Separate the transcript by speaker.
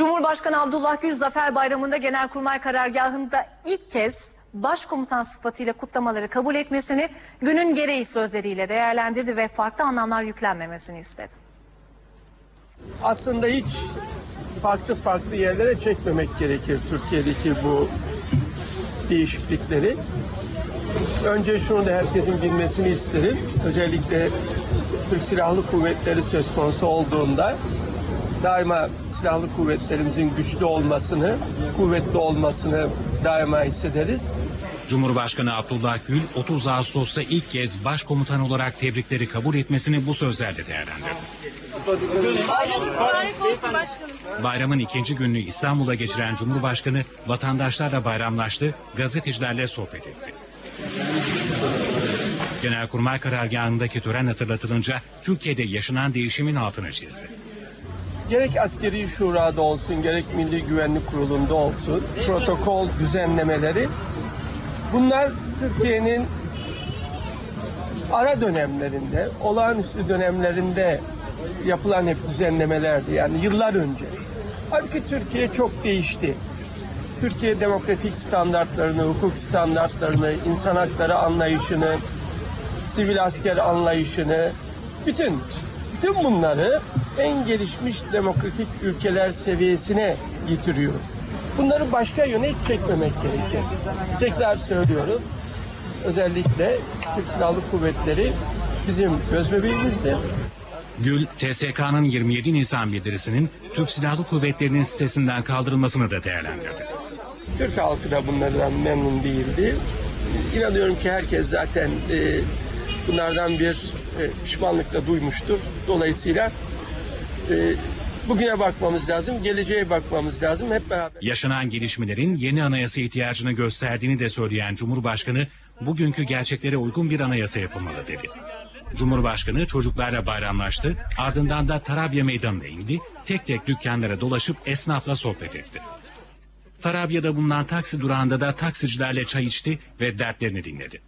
Speaker 1: Cumhurbaşkanı Abdullah Gül Zafer Bayramı'nda Genelkurmay Karargahı'nda ilk kez başkomutan sıfatıyla kutlamaları kabul etmesini günün gereği sözleriyle değerlendirdi ve farklı anlamlar yüklenmemesini istedi.
Speaker 2: aslında hiç farklı farklı yerlere çekmemek gerekir Türkiye'deki bu değişiklikleri. Önce şunu da herkesin bilmesini isterim. Özellikle Türk Silahlı Kuvvetleri söz konusu olduğunda daima silahlı kuvvetlerimizin güçlü olmasını, kuvvetli olmasını daima hissederiz.
Speaker 3: Cumhurbaşkanı Abdullah Gül 30 Ağustos'ta ilk kez başkomutan olarak tebrikleri kabul etmesini bu sözlerle değerlendirdi. Bayramın ikinci gününü İstanbul'da geçiren Cumhurbaşkanı vatandaşlarla bayramlaştı, gazetecilerle sohbet etti. Genelkurmay karargahındaki tören hatırlatılınca Türkiye'de yaşanan değişimin altını çizdi.
Speaker 2: Gerek askeri şurada olsun, gerek Milli Güvenlik Kurulu'nda olsun, protokol düzenlemeleri bunlar Türkiye'nin ara dönemlerinde, olağanüstü dönemlerinde yapılan hep düzenlemelerdi. Yani yıllar önce. Halbuki Türkiye çok değişti. Türkiye demokratik standartlarını, hukuk standartlarını, insan hakları anlayışını, sivil asker anlayışını, bütün bütün bunları en gelişmiş demokratik ülkeler seviyesine getiriyor. Bunları başka yöne hiç çekmemek gerekir. Tekrar söylüyorum. Özellikle Türk Silahlı Kuvvetleri bizim göz bebeğimizdir.
Speaker 3: Gül, TSK'nın 27 Nisan bildirisinin Türk Silahlı Kuvvetleri'nin sitesinden kaldırılmasını da değerlendirdi.
Speaker 2: Türk halkı da bunlardan memnun değildi. İnanıyorum ki herkes zaten e, bunlardan bir e, pişmanlıkla duymuştur. Dolayısıyla e, bugüne bakmamız lazım, geleceğe bakmamız lazım. Hep beraber.
Speaker 3: Yaşanan gelişmelerin yeni anayasa ihtiyacını gösterdiğini de söyleyen Cumhurbaşkanı, bugünkü gerçeklere uygun bir anayasa yapılmalı dedi. Cumhurbaşkanı çocuklarla bayramlaştı, ardından da Tarabya Meydanı'na indi, tek tek dükkanlara dolaşıp esnafla sohbet etti. Tarabya'da bulunan taksi durağında da taksicilerle çay içti ve dertlerini dinledi.